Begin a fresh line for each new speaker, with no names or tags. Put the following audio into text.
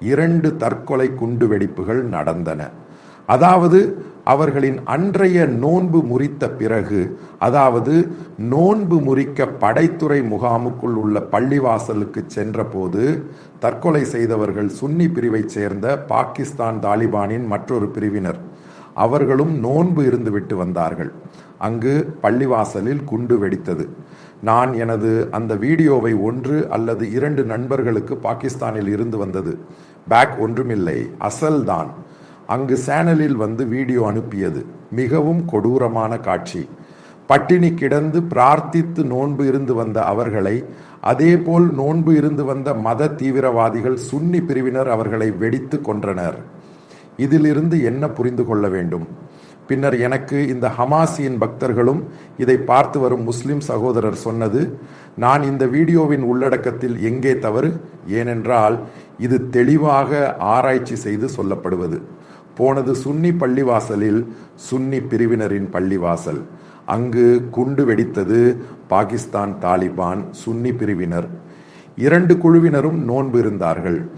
இரண்டு தற்கொலை குண்டு வெடிப்புகள் நடந்தன. அதாவது அவர்களின் அன்றைய நோன்பு முறித்த பிறகு அதாவது நோன்பு முறிக்க படைத்துறை முகாமுக்குள் உள்ள பள்ளிவாசலுக்கு சென்றபோது தற்கொலை செய்தவர்கள் சுன்னி பிரிவைச் சேர்ந்த பாகிஸ்தான் தாலிபானின் மற்றொரு பிரிவினர். அவர்களும் நோன்பு இருந்துவிட்டு வந்தார்கள். அங்கு பள்ளிவாசலில் குண்டு வெடித்தது. நான் எனது அந்த வீடியோவை ஒன்று அல்லது இரண்டு நண்பர்களுக்கு பாகிஸ்தானில் இருந்து வந்தது. பேக் ஒன்றுமில்லை அசல்தான் அங்கு சேனலில் வந்து வீடியோ அனுப்பியது. மிகவும் கொடூரமான காட்சி. பட்டினி கிடந்து பிரார்த்தித்து நோன்பு இருந்து வந்த அவர்களை அதேபோல் நோன்பு இருந்து வந்த மத தீவிரவாதிகள் சுன்னி பிரிவினர் அவர்களை வெடித்து கொன்றனர். இதிலிருந்து என்ன புரிந்து கொள்ள வேண்டும்? பின்னர் எனக்கு இந்த ஹமாசியின் பக்தர்களும் இதை பார்த்து வரும் முஸ்லிம் சகோதரர் சொன்னது நான் இந்த வீடியோவின் உள்ளடக்கத்தில் எங்கே தவறு? ஏனென்றால் இது தெளிவாக ஆராய்ச்சி செய்து சொல்லப்படுவது. போனது சுன்னி பள்ளிவாசலில் சுன்னி பிரிவினரின் பள்ளிவாசல். அங்கு குண்டு வெடித்தது பாகிஸ்தான் தாலிபான் சுன்னி பிரிவினர். இரண்டு குழுவினரும் நோன்பு இருந்தார்கள்.